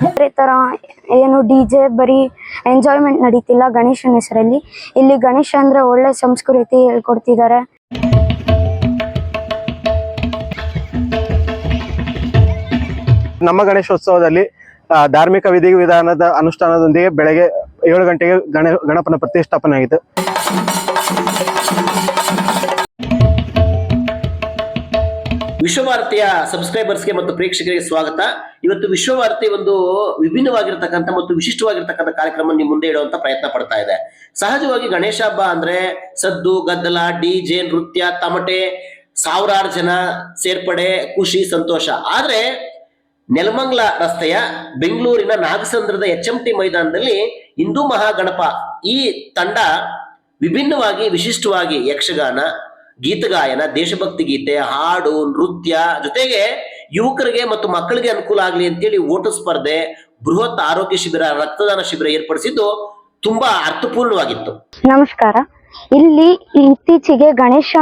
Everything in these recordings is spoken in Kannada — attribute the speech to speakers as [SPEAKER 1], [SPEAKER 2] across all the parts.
[SPEAKER 1] ಬೇರೆ ತರ ಏನು ಡಿ ಜೆ ಬರೀ ಎಂಜಾಯ್ಮೆಂಟ್ ನಡೀತಿಲ್ಲ ಗಣೇಶನ ಹೆಸರಲ್ಲಿ. ಇಲ್ಲಿ ಗಣೇಶ ಅಂದ್ರೆ ಒಳ್ಳೆ ಸಂಸ್ಕೃತಿ ಹೇಳ್ಕೊಡ್ತಿದ್ದಾರೆ.
[SPEAKER 2] ನಮ್ಮ ಗಣೇಶೋತ್ಸವದಲ್ಲಿ ಧಾರ್ಮಿಕ ವಿಧಿ ವಿಧಾನದ ಅನುಷ್ಠಾನದೊಂದಿಗೆ ಬೆಳಗ್ಗೆ ಏಳು ಗಂಟೆಗೆ ಗಣ ಗಣಪನ ಪ್ರತಿಷ್ಠಾಪನೆ ಆಗಿತ್ತು.
[SPEAKER 3] ವಿಶ್ವಭಾರತಿಯ ಸಬ್ಸ್ಕ್ರೈಬರ್ಸ್ಗೆ ಮತ್ತು ಪ್ರೇಕ್ಷಕರಿಗೆ ಸ್ವಾಗತ. ಇವತ್ತು ವಿಶ್ವಭಾರತಿ ಒಂದು ವಿಭಿನ್ನವಾಗಿರ್ತಕ್ಕಂಥ ಮತ್ತು ವಿಶಿಷ್ಟವಾಗಿರ್ತಕ್ಕಂಥ ಕಾರ್ಯಕ್ರಮ ನಿಮ್ಮ ಮುಂದೆ ಇಡುವಂತ ಪ್ರಯತ್ನ ಪಡ್ತಾ ಇದೆ. ಸಹಜವಾಗಿ ಗಣೇಶ ಹಬ್ಬ ಅಂದ್ರೆ ಸದ್ದು, ಗದ್ದಲ, ಡಿ ಜೆ, ನೃತ್ಯ, ತಮಟೆ, ಸಾವಿರಾರು ಜನ ಸೇರ್ಪಡೆ, ಖುಷಿ, ಸಂತೋಷ. ಆದ್ರೆ ನೆಲಮಂಗ್ಲ ರಸ್ತೆಯ ಬೆಂಗಳೂರಿನ ನಾಗಸಂದ್ರದ ಎಚ್ ಎಂ ಟಿ ಮೈದಾನದಲ್ಲಿ ಹಿಂದೂ ಮಹಾಗಣಪ ಈ ತಂಡ ವಿಭಿನ್ನವಾಗಿ, ವಿಶಿಷ್ಟವಾಗಿ ಯಕ್ಷಗಾನ ಗೀತಗಾಯನ, ದೇಶಭಕ್ತಿ ಗೀತೆ, ಹಾಡು, ನೃತ್ಯ ಜೊತೆಗೆ ಯುವಕರಿಗೆ ಮತ್ತು ಮಕ್ಕಳಿಗೆ ಅನುಕೂಲ ಆಗಲಿ ಅಂತೇಳಿ ಓಟ ಸ್ಪರ್ಧೆ, ಬೃಹತ್ ಆರೋಗ್ಯ ಶಿಬಿರ, ರಕ್ತದಾನ ಶಿಬಿರ ಏರ್ಪಡಿಸಿದ್ದು ತುಂಬಾ ಅರ್ಥಪೂರ್ಣವಾಗಿತ್ತು.
[SPEAKER 1] ನಮಸ್ಕಾರ. ಇಲ್ಲಿ ಇತ್ತೀಚೆಗೆ ಗಣೇಶ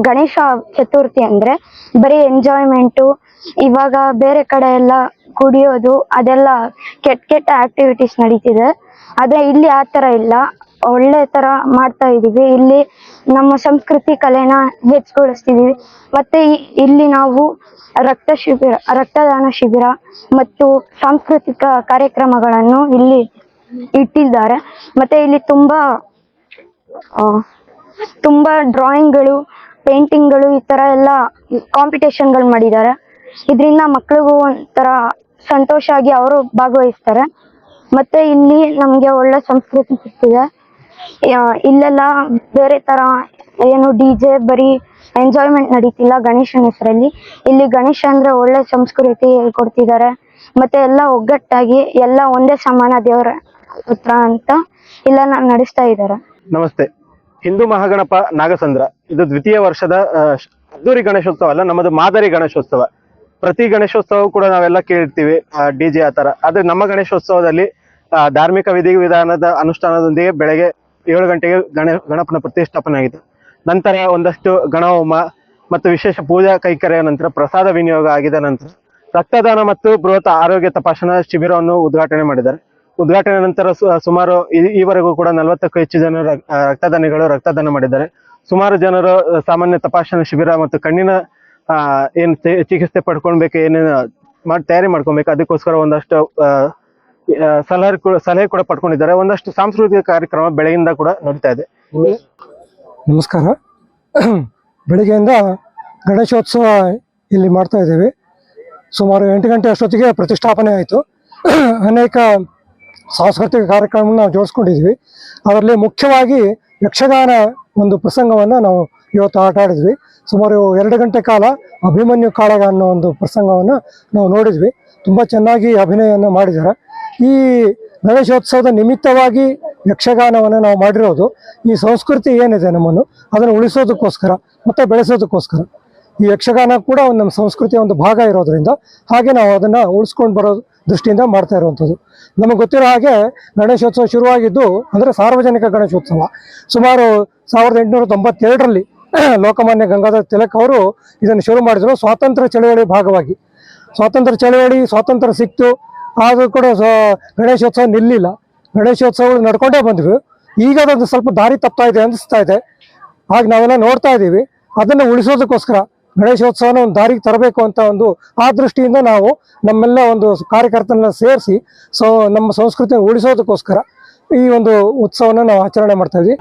[SPEAKER 1] ಗಣೇಶ ಚತುರ್ಥಿ ಅಂದ್ರೆ ಬರೀ ಎಂಜಾಯ್ಮೆಂಟು ಇವಾಗ ಬೇರೆ ಕಡೆ ಎಲ್ಲ ಕುಡಿಯೋದು ಅದೆಲ್ಲ ಕೆಟ್ಟ ಕೆಟ್ಟ ಆಕ್ಟಿವಿಟೀಸ್ ನಡೀತಿದೆ. ಆದ್ರೆ ಇಲ್ಲಿ ಆ ತರ ಇಲ್ಲ. ಒಳ್ಳೆ ತರ ಮಾಡ್ತಾ ಇದೀವಿ ಇಲ್ಲಿ ನಮ್ಮ ಸಂಸ್ಕೃತಿ ಕಲೆನ ಹೆಚ್ಚುಗೊಳಿಸ್ತಿದೀವಿ ಮತ್ತೆ ಇಲ್ಲಿ ನಾವು ರಕ್ತ ಶಿಬಿರ, ರಕ್ತದಾನ ಶಿಬಿರ ಮತ್ತು ಸಾಂಸ್ಕೃತಿಕ ಕಾರ್ಯಕ್ರಮಗಳನ್ನು ಇಲ್ಲಿ ಇಟ್ಟಿದ್ದಾರೆ. ಮತ್ತೆ ಇಲ್ಲಿ ತುಂಬಾ ತುಂಬಾ ಡ್ರಾಯಿಂಗ್ಗಳು ಪೇಂಟಿಂಗ್ಗಳು ಈ ತರ ಎಲ್ಲ ಕಾಂಪಿಟೇಷನ್ಗಳು ಮಾಡಿದ್ದಾರೆ. ಇದರಿಂದ ಮಕ್ಕಳಿಗೂ ಒಂಥರ ಸಂತೋಷ ಆಗಿ ಅವರು ಭಾಗವಹಿಸ್ತಾರೆ. ಮತ್ತೆ ಇಲ್ಲಿ ನಮ್ಗೆ ಒಳ್ಳೆ ಸಂಸ್ಕೃತಿ ಸಿಗ್ತಿದೆ ಇಲ್ಲೆಲ್ಲ ಬೇರೆ ತರ ಏನು ಡಿ ಜೆ ಬರೀ ಎಂಜಾಯ್ಮೆಂಟ್ ನಡೀತಿಲ್ಲ ಗಣೇಶನ ಹೆಸರಲ್ಲಿ. ಇಲ್ಲಿ ಗಣೇಶ ಅಂದ್ರೆ ಒಳ್ಳೆ ಸಂಸ್ಕೃತಿ ಹೇಳ್ಕೊಡ್ತಿದ್ದಾರೆ ಮತ್ತೆ ಎಲ್ಲ ಒಗ್ಗಟ್ಟಾಗಿ ಎಲ್ಲ ಒಂದೇ ಸಮಾನ ದೇವರ ಹತ್ರ ಅಂತ ಇಲ್ಲ ನಡೆಸ್ತಾ ಇದ್ದಾರೆ.
[SPEAKER 2] ನಮಸ್ತೆ. ಹಿಂದೂ ಮಹಾಗಣಪ ನಾಗಸಂದ್ರ. ಇದು ದ್ವಿತೀಯ ವರ್ಷದ ಆ, ಅದ್ದೂರಿ ಗಣೇಶೋತ್ಸವ ಅಲ್ಲ ನಮ್ಮದು ಮಾದರಿ ಗಣೇಶೋತ್ಸವ. ಪ್ರತಿ ಗಣೇಶೋತ್ಸವ ಕೂಡ ನಾವೆಲ್ಲ ಕೇಳಿರ್ತೀವಿ ಡಿ ಜೆ ಆದ್ರೆ ನಮ್ಮ ಗಣೇಶೋತ್ಸವದಲ್ಲಿ ಧಾರ್ಮಿಕ ವಿಧಿ ವಿಧಾನದ ಅನುಷ್ಠಾನದೊಂದಿಗೆ ಬೆಳಗ್ಗೆ ಏಳು ಗಂಟೆಗೆ ಗಣ, ಗಣಪನ ಪ್ರತಿಷ್ಠಾಪನೆ ಆಗಿತ್ತು ನಂತರ ಒಂದಷ್ಟು ಗಣಹೋಮ ಮತ್ತು ವಿಶೇಷ ಪೂಜಾ ಕೈಕರ್ಯ ನಂತರ ಪ್ರಸಾದ ವಿನಿಯೋಗ ಆಗಿದ ನಂತರ ರಕ್ತದಾನ ಮತ್ತು ಬೃಹತ್ ಆರೋಗ್ಯ ತಪಾಸಣಾ ಶಿಬಿರವನ್ನು ಉದ್ಘಾಟನೆ ಮಾಡಿದ್ದಾರೆ. ಉದ್ಘಾಟನೆ ನಂತರ ಸುಮಾರು ಈವರೆಗೂ ಕೂಡ ನಲವತ್ತಕ್ಕೂ ಹೆಚ್ಚು ಜನರು ರಕ್- ರಕ್ತದಾನಿಗಳು ರಕ್ತದಾನ ಮಾಡಿದ್ದಾರೆ. ಸುಮಾರು ಜನರು ಸಾಮಾನ್ಯ ತಪಾಸಣಾ ಶಿಬಿರ ಮತ್ತು ಕಣ್ಣಿನ ಏನು ಚಿಕಿತ್ಸೆ ಪಡ್ಕೊಳ್ಬೇಕು, ಏನೇನು ಮಾಡಿ, ತಯಾರಿ ಮಾಡ್ಕೊಬೇಕು ಅದಕ್ಕೋಸ್ಕರ ಒಂದಷ್ಟು ಸಲಹೆ ಸಲಹೆ ಕೂಡ ಪಡ್ಕೊಂಡಿದ್ದಾರೆ. ಒಂದಷ್ಟು ಸಾಂಸ್ಕೃತಿಕ ಕಾರ್ಯಕ್ರಮ ಬೆಳಗಿಂದ ಕೂಡ ನಡೀತಾ ಇದೆ.
[SPEAKER 4] ನಮಸ್ಕಾರ. ಬೆಳಗ್ಗೆಯಿಂದ ಗಣೇಶೋತ್ಸವ ಇಲ್ಲಿ ಮಾಡ್ತಾ ಇದ್ದೀವಿ. ಸುಮಾರು ಎಂಟು ಗಂಟೆ ಅಷ್ಟೊತ್ತಿಗೆ ಪ್ರತಿಷ್ಠಾಪನೆ ಆಯಿತು. ಅನೇಕ ಸಾಂಸ್ಕೃತಿಕ ಕಾರ್ಯಕ್ರಮವನ್ನು ನಾವು ಜೋಡಿಸ್ಕೊಂಡಿದ್ವಿ. ಅದರಲ್ಲಿ ಮುಖ್ಯವಾಗಿ ಯಕ್ಷಗಾನ ಒಂದು ಪ್ರಸಂಗವನ್ನು ನಾವು ಇವತ್ತು ಆಟ ಆಡಿದ್ವಿ. ಸುಮಾರು ಎರಡು ಗಂಟೆ ಕಾಲ ಅಭಿಮನ್ಯು ಕಾಳಗ ಅನ್ನೋ ಒಂದು ಪ್ರಸಂಗವನ್ನು ನಾವು ನೋಡಿದ್ವಿ. ತುಂಬ ಚೆನ್ನಾಗಿ ಅಭಿನಯವನ್ನು ಮಾಡಿದ್ದಾರೆ. ಈ ಗಣೇಶೋತ್ಸವದ ನಿಮಿತ್ತವಾಗಿ ಯಕ್ಷಗಾನವನ್ನು ನಾವು ಮಾಡಿರೋದು. ಈ ಸಂಸ್ಕೃತಿ ಏನಿದೆ ನಮ್ಮನ್ನು? ಅದನ್ನು ಉಳಿಸೋದಕ್ಕೋಸ್ಕರ ಮತ್ತು ಬೆಳೆಸೋದಕ್ಕೋಸ್ಕರ. ಈ ಯಕ್ಷಗಾನ ಕೂಡ ಒಂದು ನಮ್ಮ ಸಂಸ್ಕೃತಿಯ ಒಂದು ಭಾಗ ಇರೋದರಿಂದ ಹಾಗೆ ನಾವು ಅದನ್ನು ಉಳಿಸ್ಕೊಂಡು ಬರೋ ದೃಷ್ಟಿಯಿಂದ ಮಾಡ್ತಾ ಇರುವಂಥದ್ದು. ನಮಗೆ ಗೊತ್ತಿರೋ ಹಾಗೆ ಗಣೇಶೋತ್ಸವ ಶುರುವಾಗಿದ್ದು ಅಂದರೆ ಸಾರ್ವಜನಿಕ ಗಣೇಶೋತ್ಸವ. ಸುಮಾರು ಸಾವಿರದ ಎಂಟುನೂರ ತೊಂಬತ್ತೆರಡರಲ್ಲಿ ಲೋಕಮಾನ್ಯ ಗಂಗಾಧರ ತಿಲಕ್ ಅವರು ಇದನ್ನು ಶುರು ಮಾಡಿದರು. ಸ್ವಾತಂತ್ರ್ಯ ಚಳವಳಿ ಭಾಗವಾಗಿ. ಸ್ವಾತಂತ್ರ್ಯ ಚಳವಳಿ, ಸ್ವಾತಂತ್ರ್ಯ ಸಿಕ್ತು. ಆದರೂ ಕೂಡ ಸ್ವ- ಗಣೇಶೋತ್ಸವ ನಿಲ್ಲಿಲ್ಲ. ಗಣೇಶೋತ್ಸವ ನಡ್ಕೊಂಡೇ ಬಂದ್ವಿ. ಈಗ ಅದೊಂದು ಸ್ವಲ್ಪ ದಾರಿ ತಪ್ತಾ ಇದೆ ಅನಿಸ್ತಾ ಇದೆ. ಹಾಗೆ ನಾವೆಲ್ಲ ನೋಡ್ತಾ ಇದ್ದೀವಿ. ಅದನ್ನು ಉಳಿಸೋದಕ್ಕೋಸ್ಕರ ಗಣೇಶೋತ್ಸವನ ಒಂದು ದಾರಿಗೆ ತರಬೇಕು ಅಂತ ಒಂದು ಆ ದೃಷ್ಟಿಯಿಂದ ನಾವು ನಮ್ಮೆಲ್ಲ ಒಂದು ಕಾರ್ಯಕರ್ತರನ್ನ ಸೇರಿಸಿ ಸೊ ನಮ್ಮ ಸಂಸ್ಕೃತಿಯನ್ನು ಉಳಿಸೋದಕ್ಕೋಸ್ಕರ ಈ ಒಂದು ಉತ್ಸವನ ನಾವು ಆಚರಣೆ ಮಾಡ್ತಾ ಇದ್ವಿ